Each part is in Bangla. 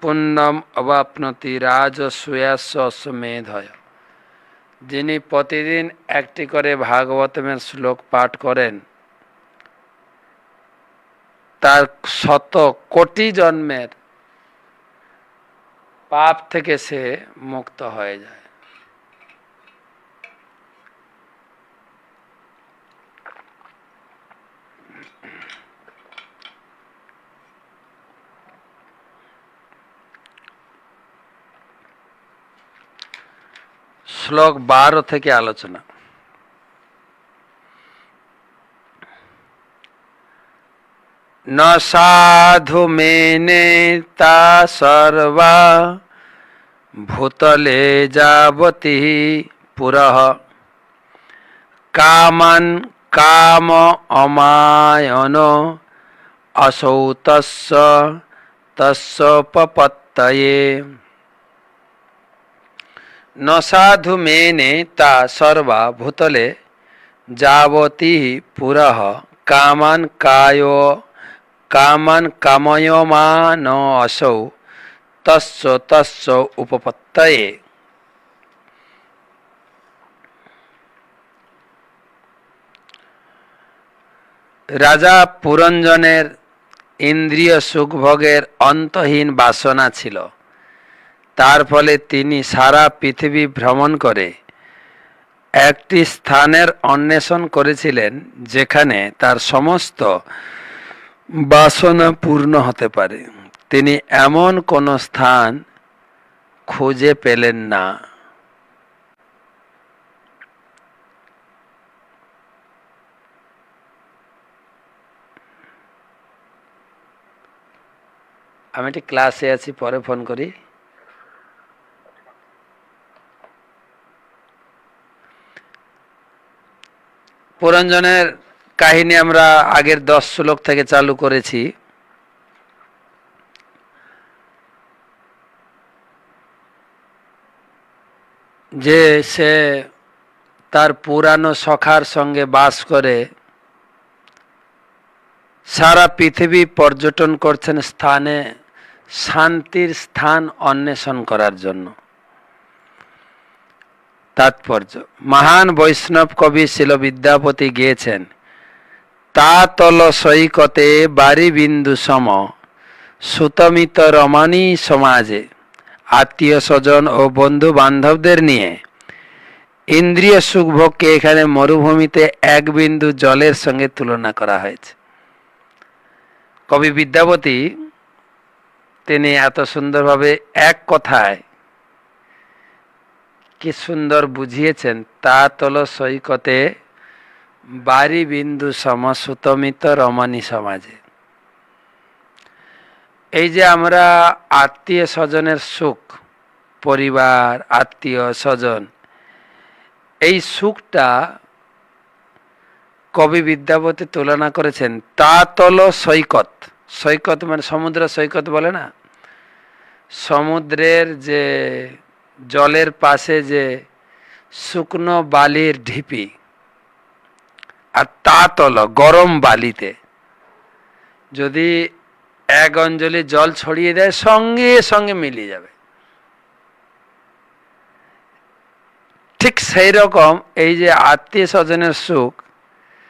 পুণ্যম অবাপনতি রাজসূয়াশ্বমেধয় যিনি প্রতিদিন একটি করে ভাগবতমের শ্লোক পাঠ করেন, তার শত কোটি জন্মের পাপ থেকে সে মুক্ত হয়ে যায়। শ্লোক বারো থেকে আলোচনা। ন সাধু মেনে তা সর্বা ভূতলে যাবতি পুরহ। কামান কাম অমায়ন অসৌ তস্য পপত্তয়ে নসাধু মেনে তা সর্বা ভূতলে যাবতী পুরহ কামান কায়, কামান কাময়মান অসৌ, তস্য তস্য উপপত্তয়ে। রাজা পুরঞ্জনের ইন্দ্রিয় সুখভোগের অন্তহীন বাসনা ছিল। তার ফলে তিনি সারা পৃথিবী ভ্রমণ করে একটি স্থানের অন্বেষণ করেছিলেন, যেখানে তার সমস্ত বাসনা পূর্ণ হতে পারে। তিনি এমন কোন স্থান খুঁজে পেলেন না। আমি একটি ক্লাসে আছি, পরে ফোন করি। পুরঞ্জনের কাহিনী আমরা আগের দশ শ্লোক থেকে চালু করেছি। যে সে তার পুরানো সখার সঙ্গে বাস করে, সারা পৃথিবী পর্যটন করছেন স্থানে শান্তির স্থান অন্বেষণ করার জন্য। তাৎপর্য। মহান বৈষ্ণব কবি শিল বিদ্যাপতি গিয়েছেন তা তল সৈকতে বারি বিন্দু সম, সুতমিত রমানী সমাজে, আত্মীয় স্বজন ও বন্ধু বান্ধবদের নিয়ে। ইন্দ্রিয় সুখভোগকে এখানে মরুভূমিতে এক বিন্দু জলের সঙ্গে তুলনা করা হয়েছে। কবি বিদ্যাপতি, তিনি এত সুন্দরভাবে এক কথায় কি সুন্দর বুঝিয়েছেন? তা তল সৈকতে বাড়ি বিন্দু সম সুতমিত রমণী সমাজে। এই যে আমরা আত্মীয় স্বজনের সুখ, পরিবার, আত্মীয় স্বজন, এই সুখটা কবি বিদ্যাপতি তুলনা করেছেন, তা তল সৈকত। সৈকত মানে সমুদ্র সৈকত বলে না? সমুদ্রের যে জলের পাশে যে শুকনো বালির ঢিপি, আর তা তল গরম বালিতে। যদি এক অঞ্জলি জল ছড়িয়ে দেয়, সঙ্গে সঙ্গে মিলিয়ে যাবে। ঠিক সেই রকম এই যে আত্মীয় স্বজনের সুখ,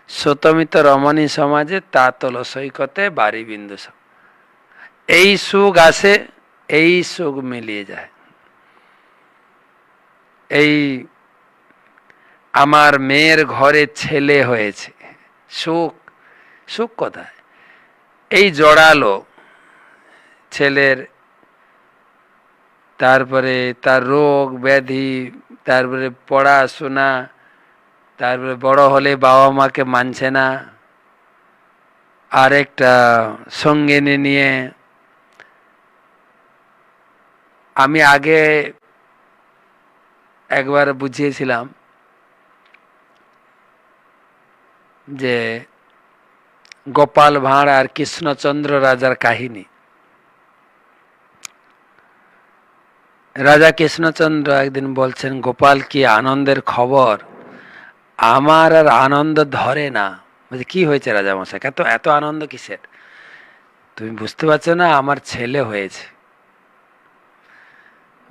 সতমিত রমণী সমাজে তা তল সৈকতে বাড়ি বিন্দু এই সুখ আসে, এই সুখ মিলিয়ে যায়। এই আমার মেয়ের ঘরে ছেলে হয়েছে। সুখ সুখ কোথায়? এই জড়ালো ছেলের, তারপরে তার রোগ ব্যাধি, তারপরে পড়াশোনা, তারপরে বড় হলে বাবা মাকে মানছে না। আরেকটা সঙ্গিনী নিয়ে আমি আগে একবার বুঝিয়েছিলাম যে গোপাল ভাঁড় আর কৃষ্ণচন্দ্র রাজার কাহিনী। রাজা কৃষ্ণচন্দ্র একদিন বলছেন, গোপাল, কি আনন্দের খবর? আমার আর আনন্দ ধরে না। বলছে, কি হয়েছে রাজা মশাই এত এত আনন্দ কিসের? তুমি বুঝতে পারছ না, আমার ছেলে হয়েছে।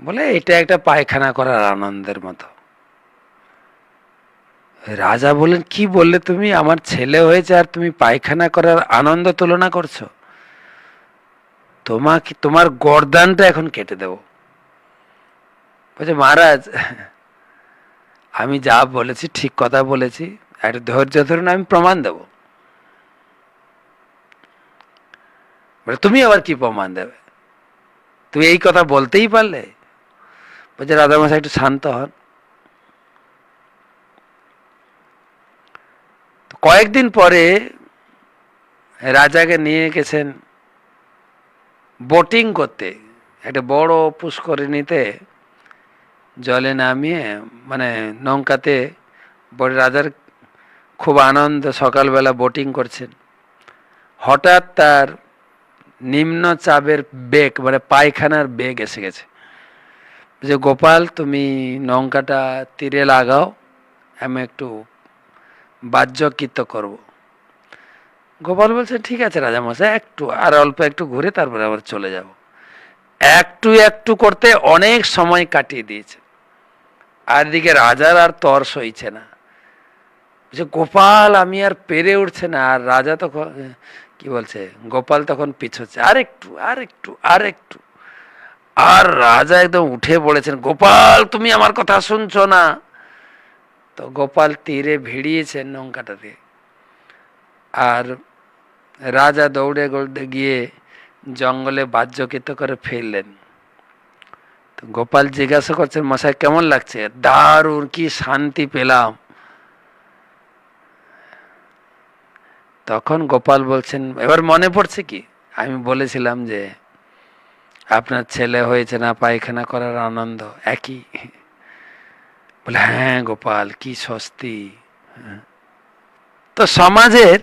বলে, এটা একটা পায়খানা করার আনন্দের মতো। রাজা বলেন কি বললে তুমি? আমার ছেলে হয়েছে আর তুমি পায়খানা করার আনন্দ তুলনা করছ। তোমাকে, তোমার গরদানটা এখন কেটে দেব। বলছে, মহারাজ, আমি যা বলেছি, ঠিক কথা বলেছি। একটা ধৈর্য ধরুন, আমি প্রমাণ দেব। তুমি আবার কি প্রমাণ দেবে? তুমি এই কথা বলতেই পারলে? বলছে রাধামশাই একটু শান্ত হন। কয়েকদিন পরে রাজাকে নিয়ে গেছেন বোটিং করতে। একটা বড় পুষ্করিণীতে জলে নামিয়ে মানে নৌকাতে বড় রাজার খুব আনন্দ সকালবেলা বোটিং করছেন। হঠাৎ তার নিম্ন চাপের বেগ মানে পায়খানার বেগ এসে গেছে। যে, গোপাল, তুমি নৌকাটা তীরে লাগাও, আমি একটু বাহ্যকৃত করব। গোপাল বলছে, ঠিক আছে রাজামশাই, একটু, আর অল্প একটু ঘুরে তারপরে আবার চলে যাব। একটু একটু করতে অনেক সময় কাটিয়ে দিয়েছে। আর এদিকে রাজার আর তর সইছে না। যে, গোপাল, আমি আর পেরে উঠছে না। আর রাজা তখন, কি বলছে, গোপাল তখন পিছোচ্ছে আর একটু আর একটু আর একটু আর রাজা একদম উঠে পড়েছেন গোপাল, তুমি আমার কথা শুনছো না? তো গোপাল তীরে ভিড়িয়েছেন নৌকাটাতে আর রাজা দৌড়ে দৌড়ে গিয়ে জঙ্গলে বাহ্যকৃত করে ফেললেন। তো গোপাল জিজ্ঞাসা করছেন, মশাই, কেমন লাগছে? দারুণ, কি শান্তি পেলাম। তখন গোপাল বলছেন, এবার মনে পড়ছে কি? আমি বলেছিলাম যে আপনার ছেলে হয়েছে না, পায়খানা করার আনন্দ একই? বলে হ্যাঁ গোপাল, কি স্বস্তি। তো সমাজের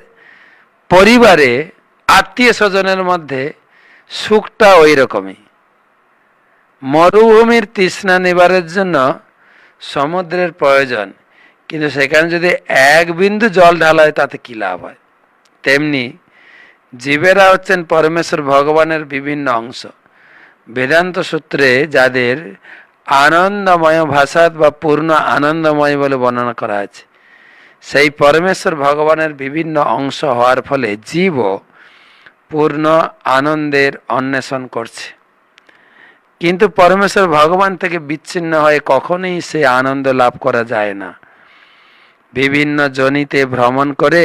পরিবারে আত্মীয় স্বজনের মধ্যে সুখটা ওই রকমই মরুভূমির তৃষ্ণা নিবারের জন্য সমুদ্রের প্রয়োজন, কিন্তু সেখানে যদি এক বিন্দু জল ঢালা হয় তাতে কি লাভ হয়? তেমনি জীবেরা হচ্ছেন পরমেশ্বর ভগবানের বিভিন্ন অংশ। বেদান্ত সূত্রে যাদের আনন্দময় ভাষাত বা পূর্ণ আনন্দময় বলে বর্ণনা করা আছে, সেই পরমেশ্বর ভগবানের বিভিন্ন অংশ হওয়ার ফলে জীবও পূর্ণ আনন্দের অন্বেষণ করছে। কিন্তু পরমেশ্বর ভগবান থেকে বিচ্ছিন্ন হয়ে কখনোই সে আনন্দ লাভ করা যায় না। বিভিন্ন জনিতে ভ্রমণ করে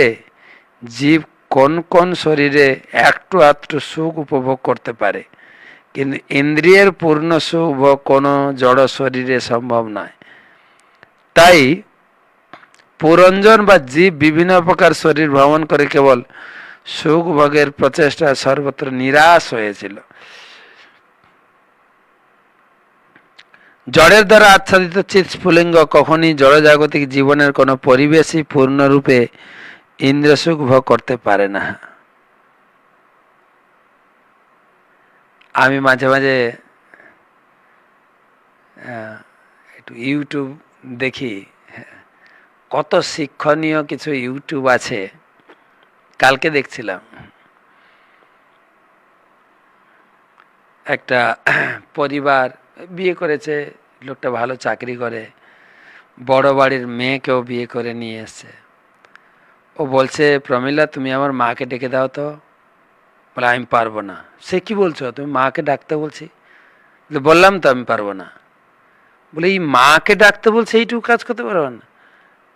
জীব কোন কোন শরীরে একটু আধটু সুখ উপভোগ করতে পারে। কিন্তু ইন্দ্রিয়ের পূর্ণ ভোগ কোনো জড় শরীরে সম্ভব নয়। তাই পুরঞ্জন বা জীব বিভিন্ন প্রকার শরীর ভ্রমণ করে কেবল সুখ ভোগের প্রচেষ্টা সর্বত্র নিরাশ হয়েছিল। জড়ের দ্বারা আচ্ছাদিত চিৎ স্ফুলিঙ্গ কখনই জড়জাগতিক জীবনের কোনো পরিবেশই পূর্ণরূপে ইন্দ্রসুখ ভোগ করতে পারে না। আমি মাঝে মাঝে একটু ইউটিউব দেখি কত শিক্ষণীয় কিছু ইউটিউব আছে, কালকে দেখছিলাম। একটা পরিবার বিয়ে করেছে, লোকটা ভালো চাকরি করে, বড় বাড়ির মেয়েকেও বিয়ে করে নিয়ে এসছে। ও বলছে, প্রমিলা, তুমি আমার মাকে ডেকে দাও তো। বলে, আমি পারব না। সে কি বলছো? তুমি মাকে ডাকতে বলছি? বললাম তো আমি পারব না। বলে, এই মাকে ডাকতে বলছে, এইটুকু কাজ করতে পারব না?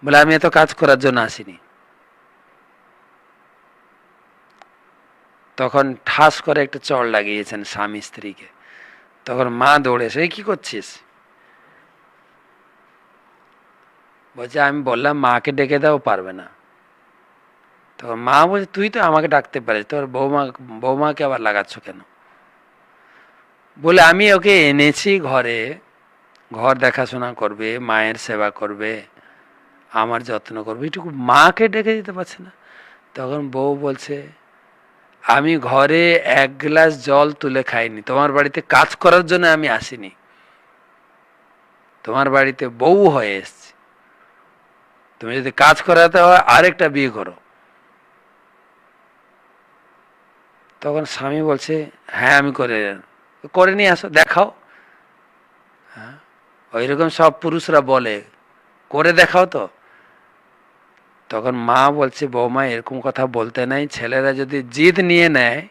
বলে, আমি এত কাজ করার জন্য আসিনি। তখন ঠাস করে একটা চড় লাগিয়েছেন স্বামী স্ত্রীকে। তখন মা দৌড়ে এসে কি করছিস? বলছে, আমি বললাম, মাকে ডেকে দাও পারবে না। তখন মা বলছে, তুই তো আমাকে ডাকতে পারিস, তোর বৌমা, বৌমাকে আবার লাগাচ্ছ কেন? বলে, আমি ওকে এনেছি ঘরে, ঘর দেখাশোনা করবে, মায়ের সেবা করবে, আমার যত্ন করবে। এটুকু মাকে ডেকে দিতে পারছে না। তখন বউ বলছে, আমি ঘরে এক গ্লাস জল তুলে খাইনি, তোমার বাড়িতে কাজ করার জন্য আমি আসিনি। তোমার বাড়িতে বউ হয়ে এসছি। তুমি যদি কাজ করাতে হয়, আরেকটা বিয়ে করো। তখন স্বামী বলছে হ্যাঁ আমি করে করে নিয়ে আসো দেখাও। ওইরকম সব পুরুষরা বলে করে দেখাও তো। তখন মা বলছে বৌমা এরকম কথা বলতে নাই। ছেলেরা যদি জিদ নিয়ে নেয়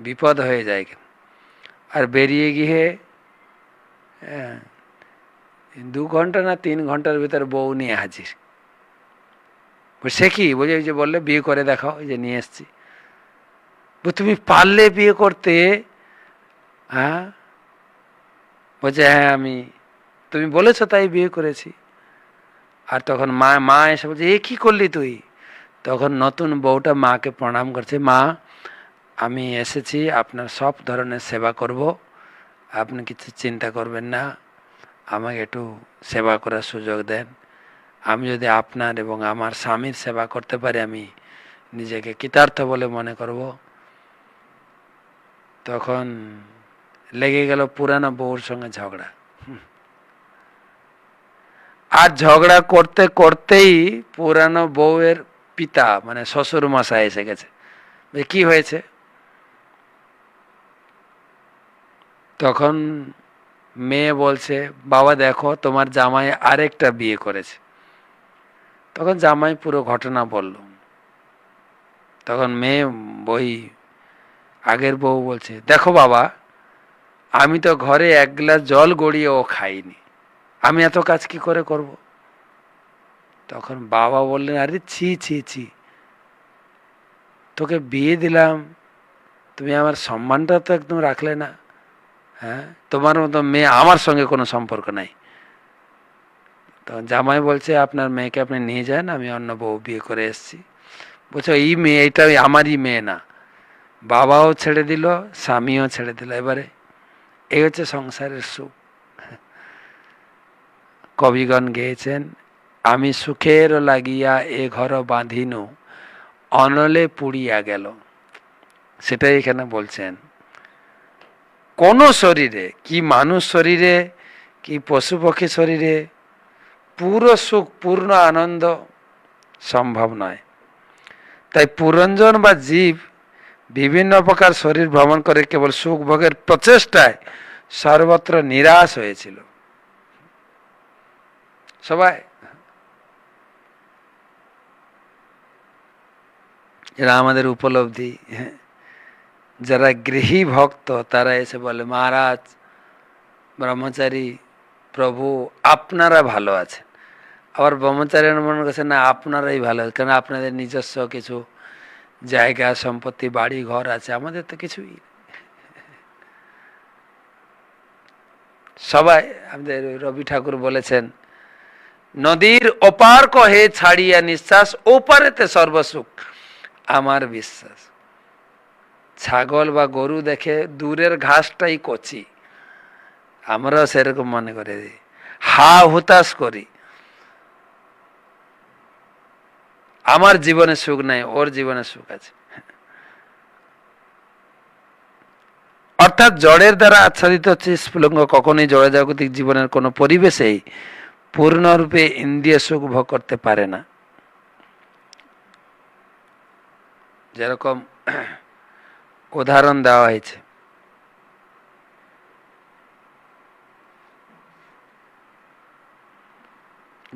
বিপদ হয়ে যায় আর বেরিয়ে গিয়ে হ্যাঁ, দু ঘণ্টা না তিন ঘণ্টার ভিতর বউ নিয়ে হাজির। সে কি? ওই যে বললে বিয়ে করে দেখাও ওই যে নিয়ে এসছি। তুমি পারলে বিয়ে করতে? হ্যাঁ। বলছে হ্যাঁ আমি, তুমি বলেছ তাই বিয়ে করেছি। আর তখন মা মা এসে বলছে, এ কি করলি তুই? তখন নতুন বউটা মাকে প্রণাম করছে, মা, আমি এসেছি, আপনার সব ধরনের সেবা করব। আপনি কিছু চিন্তা করবেন না, আমাকে একটু সেবা করার সুযোগ দেন। আমি যদি আপনার এবং আমার স্বামীর সেবা করতে পারি, আমি নিজেকে কৃতার্থ বলে মনে করব। তখন লেগে গেল পুরানো বউর সঙ্গে ঝগড়া। আর ঝগড়া করতে করতেই পুরানো বউয়ের পিতা মানে শ্বশুর মশাই এসে গেছে। কি হয়েছে? তখন মেয়ে বলছে, বাবা দেখো, তোমার জামাই আরেকটা বিয়ে করেছে। তখন জামাই পুরো ঘটনা বলল। তখন মেয়ে বই আগের বউ বলছে, দেখো বাবা, আমি তো ঘরে এক গ্লাস জল গড়িয়েও খাইনি। আমি এত কাজ কি করে করব? তখন বাবা বললেন, আরে ছি ছি ছি। তোকে বিয়ে দিলাম, তুমি আমার সম্মানটা তো একদম রাখলে না। হ্যাঁ তোমার মতো মেয়ে আমার সঙ্গে কোনো সম্পর্ক নাই। তখন জামাই বলছে, আপনার মেয়েকে আপনি নিয়ে যান, আমি অন্য বউ বিয়ে করে এসেছি। বলছো, এই মেয়ে এটা আমারই মেয়ে না। বাবাও ছেড়ে দিল, স্বামীও ছেড়ে দিল। এবারে এই হচ্ছে সংসারের সুখ। কবিগণ গেয়েছেন, আমি সুখের লাগিয়া এ ঘর বাঁধিনু, অনলে পুড়িয়া গেল। সেটাই এখানে বলছেন। কোন শরীরে, কি মানুষ শরীরে, কি পশু পক্ষী শরীরে, পুরো সুখ, পূর্ণ আনন্দ সম্ভব নয়। তাই পুরঞ্জন বা জীব বিভিন্ন প্রকার শরীর ভ্রমণ করে কেবল সুখ ভোগের প্রচেষ্টায় সর্বত্র নিরাশ হয়েছিল সবাই এরা আমাদের উপলব্ধি হ্যাঁ। যারা গৃহী ভক্ত, তারা এসে বলে, মহারাজ, ব্রহ্মচারী প্রভু, আপনারা ভালো আছেন আবার ব্রহ্মচারীর মনে করছে, না, আপনারাই ভালো আছেন কারণ আপনাদের নিজস্ব কিছু জায়গা, সম্পত্তি, বাড়ি, ঘর আছে, আমাদের তো কিছুই সবাই, আমাদের রবি ঠাকুর বলেছেন, নদীর ওপার কহে ছাড়িয়া নিঃশ্বাস, ওপারেতে সর্বসুখ, আমার বিশ্বাস। ছাগল বা গরু দেখে দূরের ঘাসটাই কচি। আমরাও সেরকম মনে করে। হা হুতাশ করি। আমার জীবনে সুখ নাই, ওর জীবনে সুখ আছে। অর্থাৎ জড়ের দ্বারা আচ্ছাদিত হচ্ছে স্ফুলঙ্গ কখনোই জড়ে জাগতিক জীবনের কোনো পরিবেশেই পূর্ণরূপে ইন্দ্রিয় সুখ ভোগ করতে পারে না। যেরকম উদাহরণ দেওয়া হয়েছে।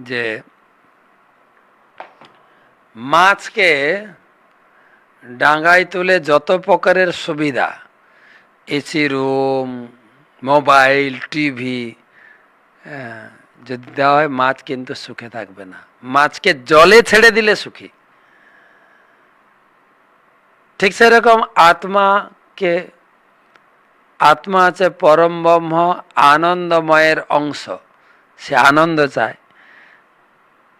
যে মাছকে ডাঙ্গায় তুলে যত প্রকারের সুবিধা, এসি রুম, মোবাইল, টিভি যদি দেওয়া হয়, মাছ কিন্তু সুখে থাকবে না। মাছকে জলে ছেড়ে দিলে সুখী। ঠিক সেরকম আত্মাকে, আত্মা আছে পরম ব্রহ্ম, আনন্দময়ের অংশ। সে আনন্দ চায়।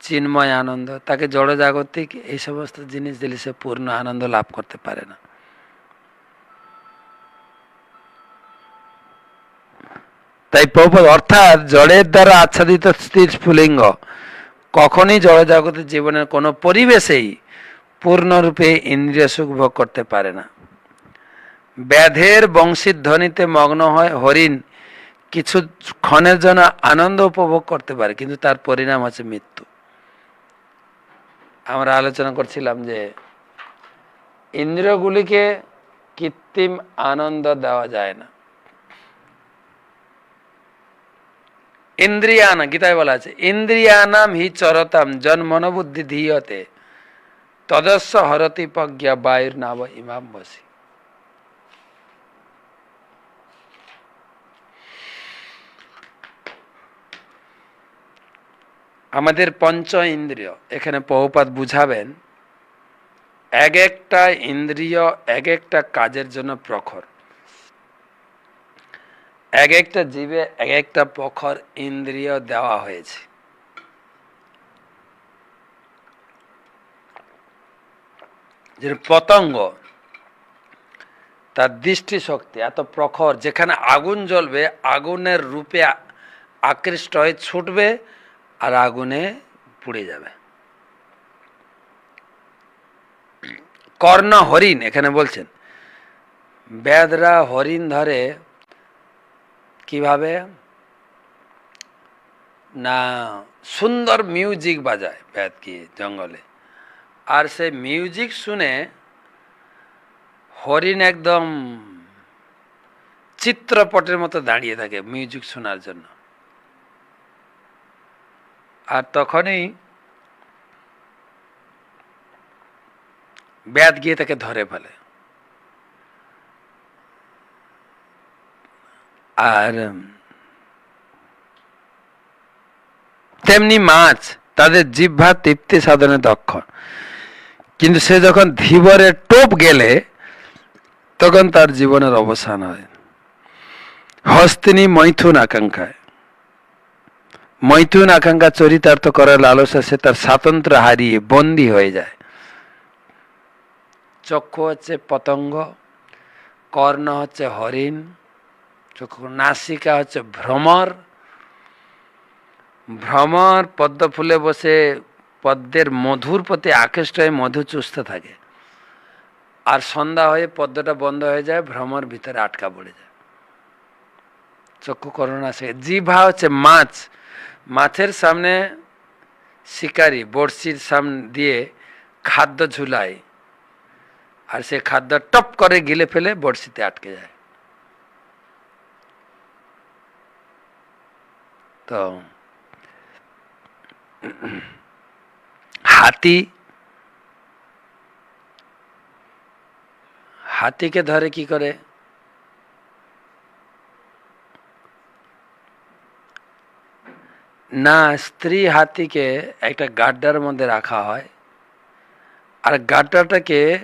চিন্ময় আনন্দ, তাকে জড়জাগতিক এই সমস্ত জিনিস দিলে সে পূর্ণ আনন্দ লাভ করতে পারে না। তাই প্রভুপদ, অর্থাৎ জড়ের দ্বারা আচ্ছাদিত স্থির স্ফুলিঙ্গ কখনই জড়জাগতের জীবনের কোনো পরিবেশেই পূর্ণরূপে ইন্দ্রিয় সুখ ভোগ করতে পারে না। ব্যাধের বংশীর ধ্বনিতে মগ্ন হয় হরিণ, কিছু ক্ষণের জন্য আনন্দ উপভোগ করতে পারে, কিন্তু তার পরিণাম হচ্ছে মৃত্যু। আমরা আলোচনা করছিলাম যে ইন্দ্রগুলিকে কৃত্রিম আনন্দ দেওয়া যায় না। ইন্দ্রিয়ানা, গীতায় বলা আছে, ইন্দ্রিয়ানাম হি চরতাম, জন্মনবুদ্ধি ধীয়তে তদস্য হরতি প্রজ্ঞা বায়ুর নাম ইমাম বসি। আমাদের পঞ্চ ইন্দ্রিয়, এখানে বহুপাত বুঝাবেন, এক একটা ইন্দ্রিয় এক একটা কাজের জন্য প্রখর। এক একটা জীবে এক একটা প্রখর ইন্দ্রিয় দেওয়া হয়েছে। যে পতঙ্গ, তার দৃষ্টি শক্তি এত প্রখর, যেখানে আগুন জ্বলবে, আগুনের রূপে আকৃষ্ট হয়ে ছুটবে আর আগুনে পুড়ে যাবে। কর্ণ হরিণ, এখানে বলছেন। বেদরা হরিণ ধরে কীভাবে? না, সুন্দর মিউজিক বাজায় বেদ কি জঙ্গলে। আর সে মিউজিক শুনে হরিণ একদম চিত্রপটের মতো দাঁড়িয়ে থাকে মিউজিক শোনার জন্য। আর তখনই ব্যাধ গিয়ে তাকে ধরে ফেলে। আর তেমনি মাছ, তাদের জিহ্বা তৃপ্তি সাধনে দক্ষ। কিন্তু সে যখন ধীবরে টোপ গেলে, তখন তার জীবনের অবসান হয়। হস্তিনী মৈথুন আকাঙ্ক্ষায়। মৈথুন আকাঙ্ক্ষা চরিতার্থ করার লালসা সে তার স্বাতন্ত্র হারিয়ে বন্দী হয়ে যায়। চক্ষু হচ্ছে পতঙ্গ, কর্ণ হচ্ছে হরিণ, চক্ষু নাসিকা হচ্ছে ভ্রমর। ভ্রমর পদ্ম ফুলে বসে পদ্মের মধুর প্রতি আকৃষ্ট হয়ে মধু চুষতে থাকে। আর সন্ধ্যা হয়ে পদ্মটা বন্ধ হয়ে যায়, ভ্রমর ভিতরে আটকা পড়ে যায়। চক্ষু করোনা সে জিভা হচ্ছে মাছ মাছের সামনে শিকারি বড়শির সামনে দিয়ে খাদ্য ঝুলায়। আর সে খাদ্য টপ করে গিলে ফেলে বড়শিতে আটকে যায়। তো হাতি, হাতিকে ধরে কি করে? না, স্ত্রী হাতিকে একটা গাড্ডার মধ্যে রাখা হয়। আর গাড্ডাটাকে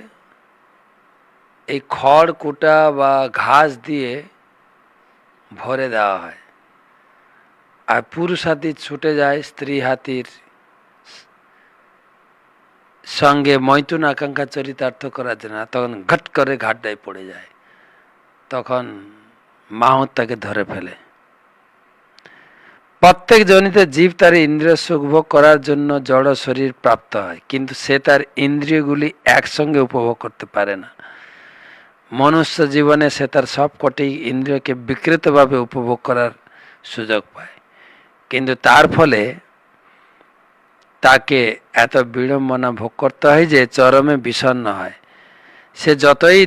এই খড়, কুটা বা ঘাস দিয়ে ভরে দেওয়া হয়। আর পুরুষ হাতি ছুটে যায় স্ত্রী হাতির সঙ্গে মৈতুন আকাঙ্ক্ষা চরিতার্থ করার জন্য। তখন ঘট করে ঘাটটায় পড়ে যায়। তখন মাহত তাকে ধরে ফেলে। প্রত্যেক জনিতে জীব তার ইন্দ্রিয় সুখভোগ করার জন্য জড় শরীর প্রাপ্ত হয়, কিন্তু সে তার ইন্দ্রিয়গুলি একসঙ্গে উপভোগ করতে পারে না। মনুষ্য জীবনে সে তার সবকটি ইন্দ্রিয়কে বিকৃতভাবে উপভোগ করার সুযোগ পায়। কিন্তু তার ফলে তাকে এত বিড়ম্বনা ভোগ করতে হয় যে চরমে বিষণ্ণ হয়। সে যতই